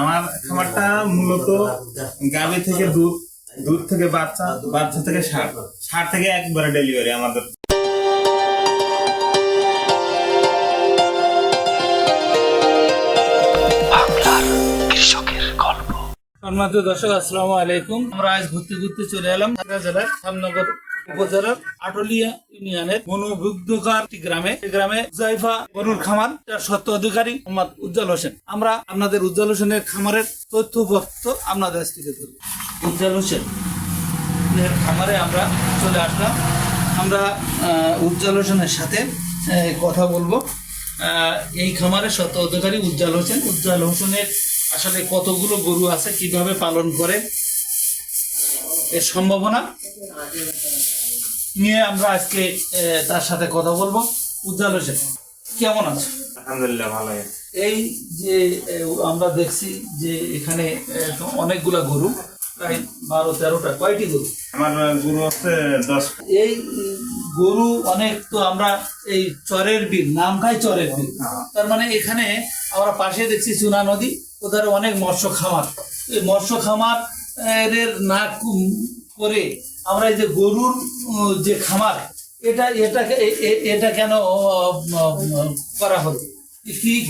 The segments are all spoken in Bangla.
আমার খামারটা মূলত গাভী থেকে দুধ দুধ থেকে বাচ্চা বাচ্চা থেকে ষাট ষাট থেকে একবারে ডেলিভারি আমাদের। সম্মানিত দর্শক আসসালামু আলাইকুম। আমরা আজ ঘুরতে ঘুরতে চলে এলাম ঢাকা জেলার উপজেলার আটলিয়া ইউনিয়নের মনোবুদ্ধকার একটি গ্রামে গ্রামে জাইফা গরুর খামার সত্য অধিকারী মোহাম্মদ উজ্জ্বল হোসেন। আমরা আপনাদের উজ্জ্বল হোসেনের খামারের তথ্য বক্ত আপনাদের থেকে ধরব। উজ্জ্বল হোসেন খামারে আমরা চলে আসলাম। আমরা উজ্জ্বল হোসেনের সাথে কথা বলব। এই খামারের সত্য অধিকারী উজ্জ্বল হোসেন। উজ্জ্বল হোসেনের আসলে কতগুলো গরু আছে, কীভাবে পালন করে এর সম্ভাবনা? নিয়ে আমরা আজকে তার সাথে কথা বলব। উজ্জ্বল হোসেন কেমন আছে? আলহামদুলিল্লাহ ভালো আছে। এই যে আমরা দেখছি যে এখানে অনেকগুলা গরু প্রায় বারো তেরোটা কয়টি গরু? আমার গুরু হচ্ছে দশ। এই গরু অনেক তো আমরা এই চরের বিল নাম খাই চরের বিল। তার মানে এখানে আমরা পাশে দেখছি চুনা নদী ওদের অনেক মৎস্য খামার। এই মৎস্য খামার এর না করে আমরা এই যে গরুর যে খামার, এটা, এটাকে এটা কেন করা হলো?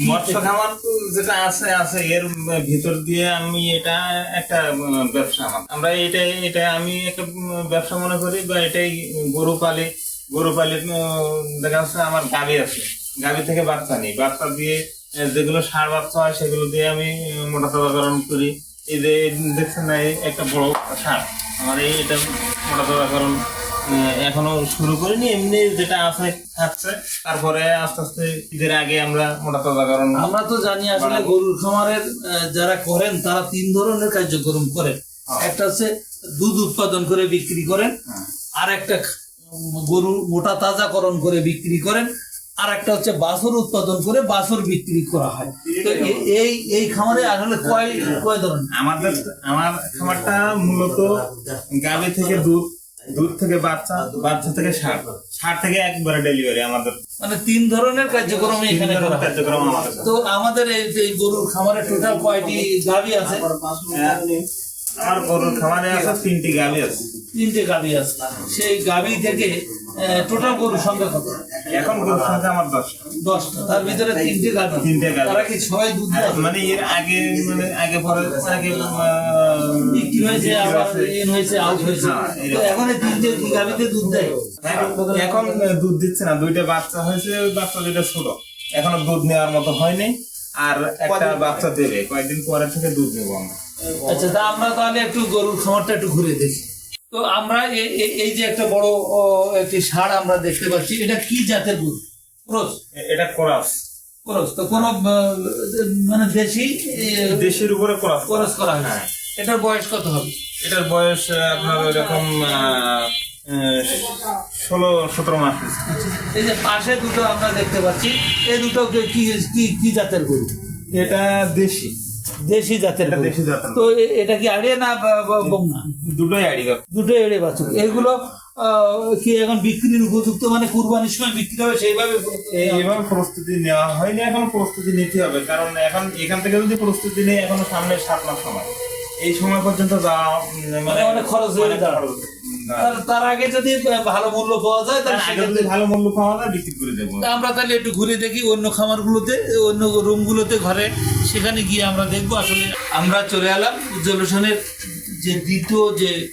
মৎস্য খামার যেটা আছে আছে, এর ভিতর দিয়ে আমি এটা একটা ব্যবসা আমার। এটাই এটা আমি একটা ব্যবসা মনে করি বা এটাই গরু পালি গরু পালি দেখা যাচ্ছে আমার গাভী আছে। গাভী থেকে বাচ্চা নিই। বাচ্চা দিয়ে যেগুলো সার বাচ্চা হয়, সেগুলো দিয়ে আমি, মোটা করি। এই যে দেখছেন না একটা বড় সার। আমার এই এটা মোটা তাজাকরণ আহ, এখনও শুরু করিনি এমনি যেটা আছে থাকছে তারপরে আস্তে আস্তে ঈদের আগে আমরা মোটা তাজাকরণ আমরা তো জানি আসলে গরুর খামারের যারা করেন তারা তিন ধরনের কার্যক্রম করেন হ্যাঁ। একটা হচ্ছে দুধ উৎপাদন করে বিক্রি করেন হ্যাঁ। আর একটা গরু মোটা তাজাকরণ করে বিক্রি করেন আর একটা হচ্ছে বাছুর উৎপাদন করে বাছুর বিক্রি করা হয়। তো এই এই খামারে আসলে কয় কয় ধরনের? আমাদের আমার খামারটা মূলত গাভী থেকে দুধ দুধ থেকে বাচ্চা বাচ্চা থেকে ষাট ষাট থেকে একবারে ডেলিভারি আমাদের। মানে তিন ধরনের কার্যক্রম এখানে কার্যক্রম আমাদের। তো আমাদের এই গরুর খামারে টোটাল কয়টি গাভী আছে? আমার গরুর খামারে আছে তিনটি গাভী আছে। তিনটে গাভী আছে। সেই গাভী থেকে টোটাল গরুর সংখ্যা কত? এখন গরুর সংখ্যা আমার দশ। দশটা। তার ভিতরে তিনটে গাভী। তিনটে গাভী। তারা কি ছয় দুধ মানে এর আগে মানে আগে পরে আগে বিক্রি হয়েছে আবার ইন হয়েছে আউট হয়েছে। হ্যাঁ, তো এখন এই তিনটে গাভীতে দুধ দেয়? এখন দুধ দিচ্ছে না। দুইটা বাচ্চা হয়েছে ওই বাচ্চা দুইটা ছোট এখনও দুধ নেওয়ার মতো হয়নি। আর একটা বাচ্চা দেবে। কয়েকদিন পরে থেকে দুধ নেব আমরা। আচ্ছা তা আমরা তাহলে একটু গরুর খামারটা একটু ঘুরে দেখি। তো আমরা এই যে একটা বড় একটি সার আমরা দেখতে পাচ্ছি এটা কি জাতের গরু ক্রস। এটা করাস। ক্রস। তো কোন মানে দেশি দেশের উপরে করাস ক্রস করা হয় হ্যাঁ। এটার বয়স কত হবে? এটার বয়স আপনার ওইরকম ষোলো সতেরো মাস এই যে পাশে দুটো আমরা দেখতে পাচ্ছি এই দুটো কি কি জাতের গরু? এটা দেশি। দেশি জাতের তো এটা কি আড়িয়ে না বমনা দুটোই আইডি কার্ড দুটো বাছুর। এগুলো কি এখন বিক্রির উপযুক্ত? মানে কুরবানির সময় বিক্রি হবে সেইভাবে এইভাবে প্রস্তুতি নেওয়া হয়নি এখন প্রস্তুতি নিতে হবে। কারণ এখন এখান থেকে যদি প্রস্তুতি নেই এখনও সামনে সাত মাস সময়। এই সময় পর্যন্ত উম, মানে অনেক খরচ হয়ে দাঁড়াবে। তার- আগে যদি ভালো মূল্য পাওয়া যায় তাহলে সেক্ষেত্রে যদি ভালো মূল্য পাওয়া যায় বিক্রি করে দেবো। আমরা তাহলে একটু ঘুরে দেখি অন্য খামারগুলোতে অন্য রুমগুলোতে ঘরে। সেখানে গিয়ে আমরা দেখব আসলে। আমরা চলে এলাম উজ্জ্বল হোসেনের যে দ্বিতীয় যে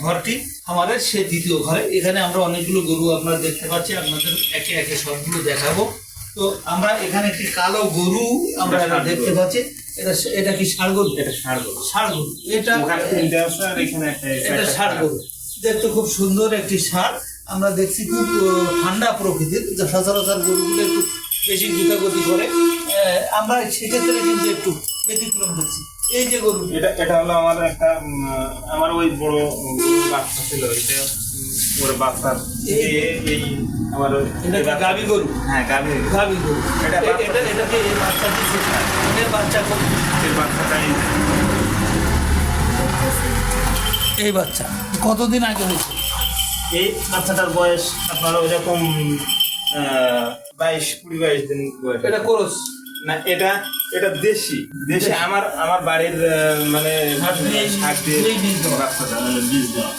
ঘরটি খামারের সে দ্বিতীয় ঘরে। এখানে আমরা অনেকগুলো গরু আপনারা দেখতে পাচ্ছি আপনাদের একে একে সবগুলো দেখাবো। তো আমরা এখানে একটি কালো গরু আমরা দেখতে পাচ্ছি। এটা এটা কি ষাড় গরু? এটা ষাড় গরু। ষাড় গরু। এটা এটা ষাড় গরু। দেখতে খুব সুন্দর একটি সার আমরা দেখছি খুব ঠান্ডা প্রকৃতির যা সচরাচর গরুগুলো একটু বেশি গুতাগতি করে আমরা সেক্ষেত্রে কিন্তু একটু ব্যতিক্রম দেখছি এই যে গরু এটা এটা হলো আমার একটা আমার ওই বড় বাচ্চা ছিল এটা ওর বাচ্চার এই- আমার এটা কি গরু? হ্যাঁ গরু। গাভী গরু এটা বাচ্চা। এটা এটাকে এই বাচ্চা দিচ্ছে এর বাচ্চা কত? এই বাচ্চাটাই এই বাচ্চা কতদিন আগে হয়েছে? এই বাচ্চাটার বয়স আপনার ওইরকম বাইশ কুড়ি বাইশ দিন বয়স। এটা কোরস? না এটা এটা দেশি দেশি। আমার আমার বাড়ির মানে বীজ দেওয়া।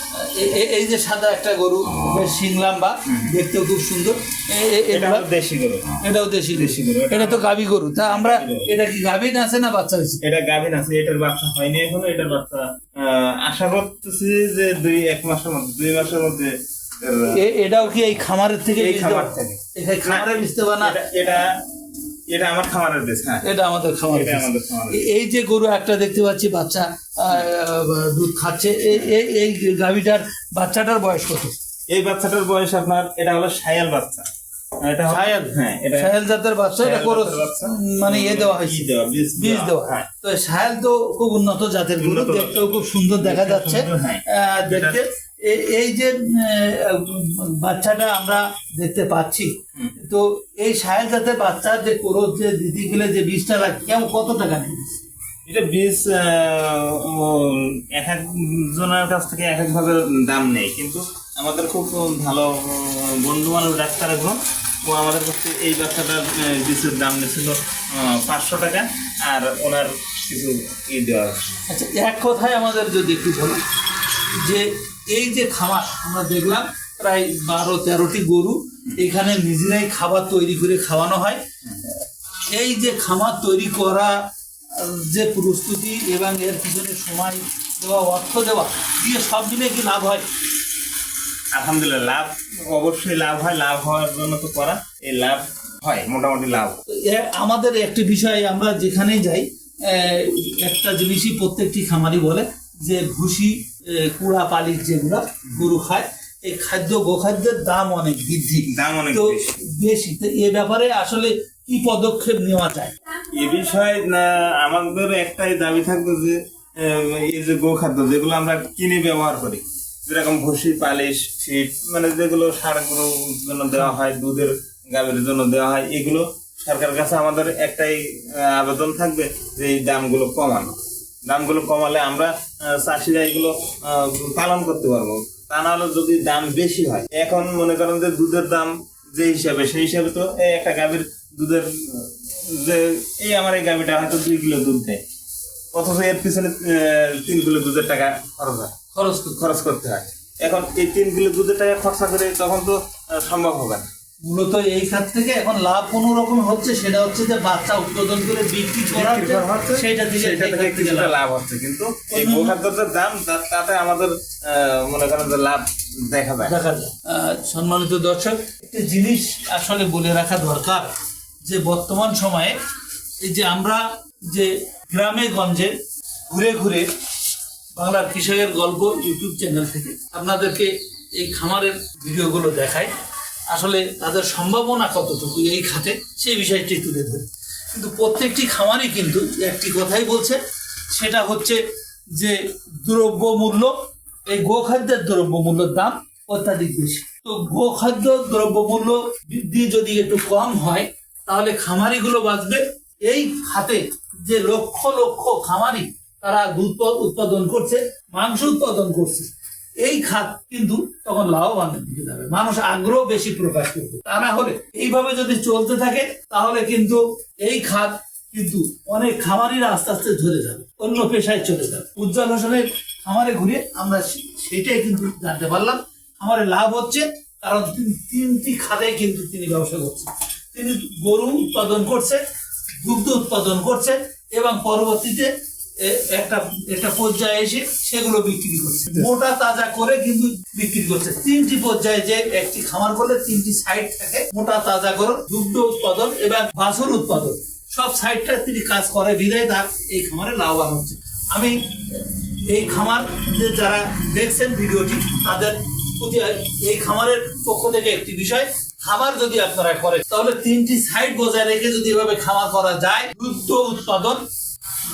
এ- এই যে সাদা একটা গরু বেশ শিংলাম বা দেখতেও খুব সুন্দর। এ- এ- এটা হলো দেশি গরু। এটাও দেশি দেশি গরু। এটা তো গাভী গরু। তা আমরা এটা কি গাভীন আছে না বাচ্চা হয়েছে? এটা গাভীর আছে এটার বাচ্চা হয়নি এখনও এটার বাচ্চা আহ, আশা করতেছি যে দুই এক মাসের মধ্যে দুই মাসের মধ্যে এটাও কি এই খামারের থেকে এই বীজ খামার থেকে। এখানে খামারে বীজ দেওয়া না? এটা এটা আমার খামারের দেশ হ্যাঁ। এটা আমাদের খামার খামারের এই যে গরু একটা দেখতে পাচ্ছি বাচ্চা আহ, দুধ খাচ্ছে। এই- এই- এই গাভীটার বাচ্চাটার বয়স কত? এই বাচ্চাটার বয়স আপনার এটা হলো সায়াল বাচ্চা। এটা সায়াল? হ্যাঁ এটা সাহেল জাতের বাচ্চা এটা সায়াল করো জাতের বাচ্চা। মানে ইয়ে দেওয়া হয়েছে। বীজ দেওয়া বীজ বীজ দেওয়া। হ্যাঁ। তো সাহেল তো খুব উন্নত জাতের গরু দেখতেও খুব সুন্দর দেখা যাচ্ছে। সুন্দর, হ্যাঁ। আহ, দেখতে এই যে বাচ্চাটা আমরা দেখতে পাচ্ছি। তো এই সাহেল জাতের বাচ্চা যে করো যে দিদি গেলে যে বীজটা লাগে কেমন কত টাকা নেবে এটা বীজ এক একজনের কাছ থেকে এক এক ভাবে দাম নেই কিন্তু আমাদের খুব ভালো বন্ধু মানুষ ডাক্তার একজন ও আমাদের কাছ এই বাচ্চাটার আহ, দাম নিয়েছিল পাঁচশো টাকা আর ওনার কিছু ই দেওয়া আচ্ছা এক কথায় আমাদের যদি একটু বলি যে এই যে খামার আমরা দেখলাম প্রায় বারো তেরোটি গরু এখানে নিজেরাই খাবার তৈরি করে খাওয়ানো হয়। এই যে খামার তৈরি করা যে প্রস্তুতি এবং এর পিছনে সময় দেওয়া অর্থ দেওয়া দিয়ে সব মিলে কি লাভ হয়? আলহামদুলিল্লাহ লাভ অবশ্যই লাভ হয় লাভ হওয়ার জন্য তো করা এই লাভ হয় মোটামুটি লাভ। আমাদের একটি বিষয় আমরা যেখানেই যাই একটা জিনিসই প্রত্যেকটি খামারি বলে যে ভুসি কুড়া পালিশ যেগুলা গরু খায় এই খাদ্য গোখাদ্যের দাম অনেক বৃদ্ধি। দাম অনেক তো বেশি। তো এ ব্যাপারে আসলে কি পদক্ষেপ নেওয়া যায়? এ বিষয়ে আমাদের একটাই দাবি থাকবে যে এই যে গোখাদ্য যেগুলো আমরা কিনে ব্যবহার করি যেরকম ভুসি পালিশ ফিট মানে যেগুলো সারগুলোর জন্য দেওয়া হয়, দুধের গাভীর জন্য দেওয়া হয়, এগুলো সরকারের কাছে আমাদের একটাই আবেদন থাকবে যে এই দামগুলো কমানো। দামগুলো কমালে আমরা চাষিরা এগুলো পালন করতে পারব। তা না হলে যদি দাম বেশি হয়, এখন মনে করেন যে দুধের দাম যে হিসাবে, সেই হিসাবে তো এই একটা গাভীর দুধের, যে এই আমার এই গাভীটা হয়তো দুই কিলো দুধ দেয়। অথচ এর পিছনে তিন কিলো দুধের টাকা খরচ হয়। খরচ খরচ করতে হয়। এখন এই তিন কিলো দুধের টাকা খরচা করে তখন তো সম্ভব হবে না। মূলত এই খাত থেকে এখন লাভ কোনো রকম হচ্ছে সেটা হচ্ছে যে বাচ্চা উৎপাদন করে বিক্রি করা হচ্ছে, সেটা থেকে সেটা থেকে কিছুটা লাভ। হচ্ছে। কিন্তু এই গোখাদ্যের দাম তাতে আমাদের আহ, মনে করেন যে লাভ দেখা যায়। দেখা যায়। সম্মানিত দর্শক একটি জিনিস আসলে বলে রাখা দরকার যে বর্তমান সময়ে এই যে আমরা যে গ্রামে গঞ্জে ঘুরে ঘুরে বাংলার কৃষকের গল্প ইউটিউব চ্যানেল থেকে আপনাদেরকে এই খামারের ভিডিওগুলো দেখায়। আসলে তাদের সম্ভাবনা কতটুকু এই খাতে সেই বিষয়টি তুলে ধরে কিন্তু প্রত্যেকটি খামারই কিন্তু একটি কথাই বলছে, সেটা হচ্ছে যে দ্রব্য মূল্য, এই গোখাদ্যের দ্রব্য মূল্যের দাম অত্যাধিক বেশি। তো গোখাদ্য দ্রব্য মূল্য বৃদ্ধি যদি একটু কম হয়, তাহলে খামারিগুলো বাঁচবে। এই খাতে যে লক্ষ লক্ষ খামারি তারা দুধ উৎপাদন করছে, মাংস উৎপাদন করছে। এই খাত কিন্তু তখন লাভবানের দিকে যাবে। মানুষ আগ্রহ বেশি প্রকাশ করবে। তা না হলে এইভাবে যদি চলতে থাকে, তাহলে কিন্তু এই খাত কিন্তু অনেক খামারিরা আস্তে আস্তে ধরে যাবে, অন্য পেশায় চলে যাবে। উজ্জ্বল হোসেনের খামারে ঘুরে আমরা সেটাই কিন্তু জানতে পারলাম। খামারে লাভ হচ্ছে, কারণ তিনি তিনটি খাতে কিন্তু তিনি ব্যবসা করছেন। তিনি গরু উৎপাদন করছে, দুগ্ধ উৎপাদন করছে, এবং পরবর্তীতে একটা একটা পর্যায়ে এসে সেগুলো বিক্রি করছে। মোটা তাজা করে কিন্তু বিক্রি করছে। তিনটি পর্যায়ে যে একটি খামার করলে তিনটি সাইড থাকে, মোটা তাজা করে দুগ্ধ উৎপাদন এবং বাছুর উৎপাদন। সব সাইডটা তিনি কাজ করে, বিদায় তার এই খামারে লাভবান হচ্ছে। আমি এই খামার যারা দেখছেন ভিডিওটি, তাদের প্রতি এই খামারের পক্ষ থেকে একটি বিষয় খামার যদি আপনারা করেন, তাহলে তিনটি সাইড বজায় রেখে যদি এভাবে খামার করা যায়, দুগ্ধ উৎপাদন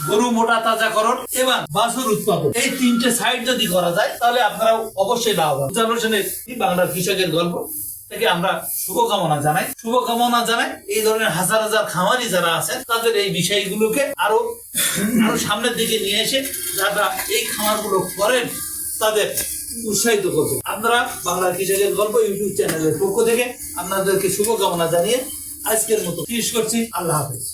গরু মোটা তাজাকরণ এবং বাছুর উৎপাদন। এই তিনটে সাইড যদি করা যায়, তাহলে আপনারা অবশ্যই লাভবান। বাংলার কৃষকের গল্প থেকে আমরা শুভকামনা জানাই। শুভকামনা জানাই এই ধরনের হাজার হাজার খামারি যারা আছেন, তাদের এই বিষয়গুলোকে আরও আরও সামনের দিকে নিয়ে এসে যারা এই খামারগুলো করেন, তাদের উৎসাহিত করবে। আপনারা বাংলা কৃষকের গল্প ইউটিউব চ্যানেলের পক্ষ থেকে আপনাদেরকে শুভকামনা জানিয়ে আজকের মতো শেষ করছি। আল্লাহ হাফেজ।